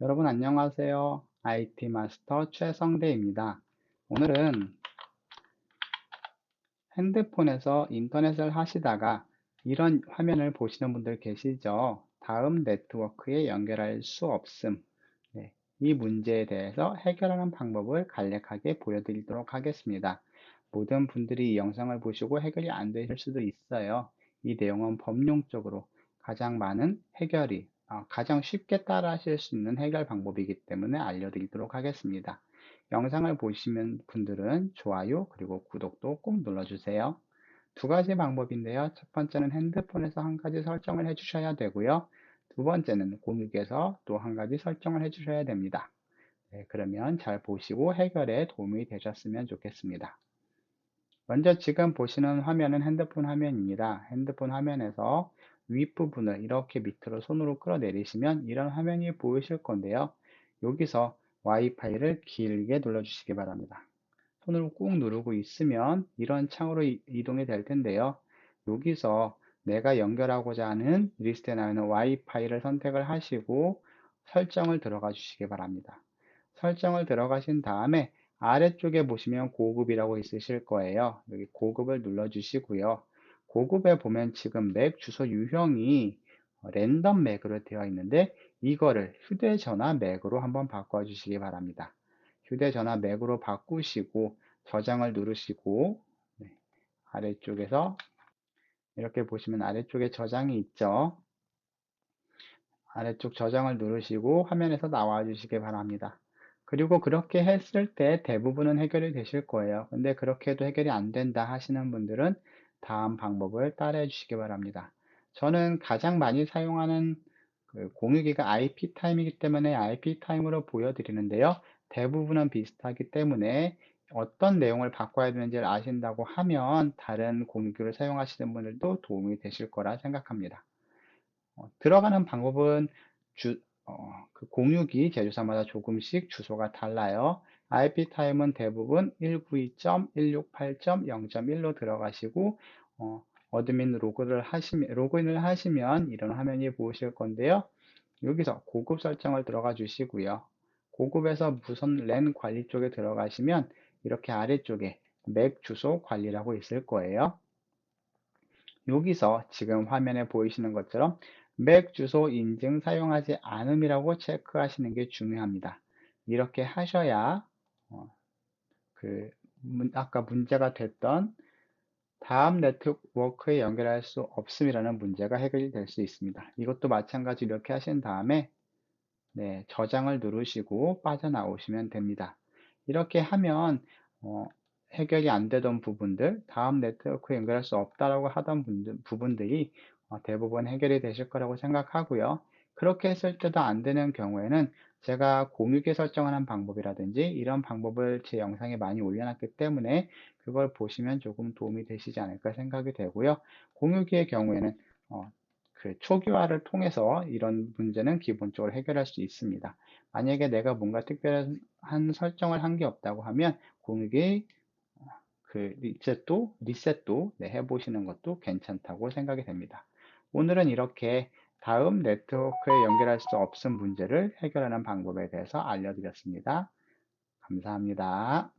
여러분 안녕하세요. IT 마스터 최성대입니다. 오늘은 핸드폰에서 인터넷을 하시다가 이런 화면을 보시는 분들 계시죠? 다음 네트워크에 연결할 수 없음. 네, 이 문제에 대해서 해결하는 방법을 간략하게 보여드리도록 하겠습니다. 모든 분들이 이 영상을 보시고 해결이 안 되실 수도 있어요. 이 내용은 법령적으로 가장 많은 해결이 어, 가장 쉽게 따라 하실 수 있는 해결 방법이기 때문에 알려드리도록 하겠습니다. 영상을 보시면 분들은 좋아요 그리고 구독도 꼭 눌러주세요. 두 가지 방법인데요. 첫 번째는 핸드폰에서 한 가지 설정을 해주셔야 되고요. 두 번째는 공유에서 또 한 가지 설정을 해주셔야 됩니다. 네, 그러면 잘 보시고 해결에 도움이 되셨으면 좋겠습니다. 먼저 지금 보시는 화면은 핸드폰 화면입니다. 핸드폰 화면에서 윗부분을 이렇게 밑으로 손으로 끌어내리시면 이런 화면이 보이실 건데요. 여기서 와이파이를 길게 눌러주시기 바랍니다. 손으로 꾹 누르고 있으면 이런 창으로 이동이 될 텐데요. 여기서 내가 연결하고자 하는 리스트에 나오는 와이파이를 선택을 하시고 설정을 들어가 주시기 바랍니다. 설정을 들어가신 다음에 아래쪽에 보시면 고급이라고 있으실 거예요. 여기 고급을 눌러 주시고요. 고급에 보면 지금 맥 주소 유형이 랜덤 맥으로 되어 있는데 이거를 휴대전화 맥으로 한번 바꿔 주시기 바랍니다. 휴대전화 맥으로 바꾸시고 저장을 누르시고 네, 아래쪽에서 이렇게 보시면 아래쪽에 저장이 있죠. 아래쪽 저장을 누르시고 화면에서 나와 주시기 바랍니다. 그리고 그렇게 했을 때 대부분은 해결이 되실 거예요. 근데 그렇게 해도 해결이 안 된다 하시는 분들은 다음 방법을 따라해 주시기 바랍니다. 저는 가장 많이 사용하는 그 공유기가 IP 타임이기 때문에 IP 타임으로 보여드리는데요. 대부분은 비슷하기 때문에 어떤 내용을 바꿔야 되는지를 아신다고 하면 다른 공유기를 사용하시는 분들도 도움이 되실 거라 생각합니다. 어, 들어가는 방법은 주, 어, 그 공유기 제조사마다 조금씩 주소가 달라요. IP 타임은 대부분 192.168.0.1로 들어가시고 어, 어드민 로그를 하시면, 로그인을 하시면 이런 화면이 보이실 건데요. 여기서 고급 설정을 들어가 주시고요. 고급에서 무선 랜 관리 쪽에 들어가시면 이렇게 아래쪽에 맥 주소 관리라고 있을 거예요. 여기서 지금 화면에 보이시는 것처럼 맥 주소 인증 사용하지 않음이라고 체크하시는 게 중요합니다. 이렇게 하셔야 어, 그 아까 문제가 됐던 다음 네트워크에 연결할 수 없음이라는 문제가 해결이 될수 있습니다. 이것도 마찬가지 이렇게 하신 다음에 네, 저장을 누르시고 빠져나오시면 됩니다. 이렇게 하면 어, 해결이 안 되던 부분들, 다음 네트워크에 연결할 수 없다라고 하던 분들, 부분들이 어, 대부분 해결이 되실 거라고 생각하고요. 그렇게 했을 때도 안 되는 경우에는 제가 공유기 설정하는 방법이라든지 이런 방법을 제 영상에 많이 올려놨기 때문에 그걸 보시면 조금 도움이 되시지 않을까 생각이 되고요. 공유기의 경우에는 어, 그 초기화를 통해서 이런 문제는 기본적으로 해결할 수 있습니다. 만약에 내가 뭔가 특별한 설정을 한 게 없다고 하면 공유기 어, 그 리셋도 리셋도 네, 해보시는 것도 괜찮다고 생각이 됩니다. 오늘은 이렇게 다음 네트워크에 연결할 수 없은 문제를 해결하는 방법에 대해서 알려드렸습니다. 감사합니다.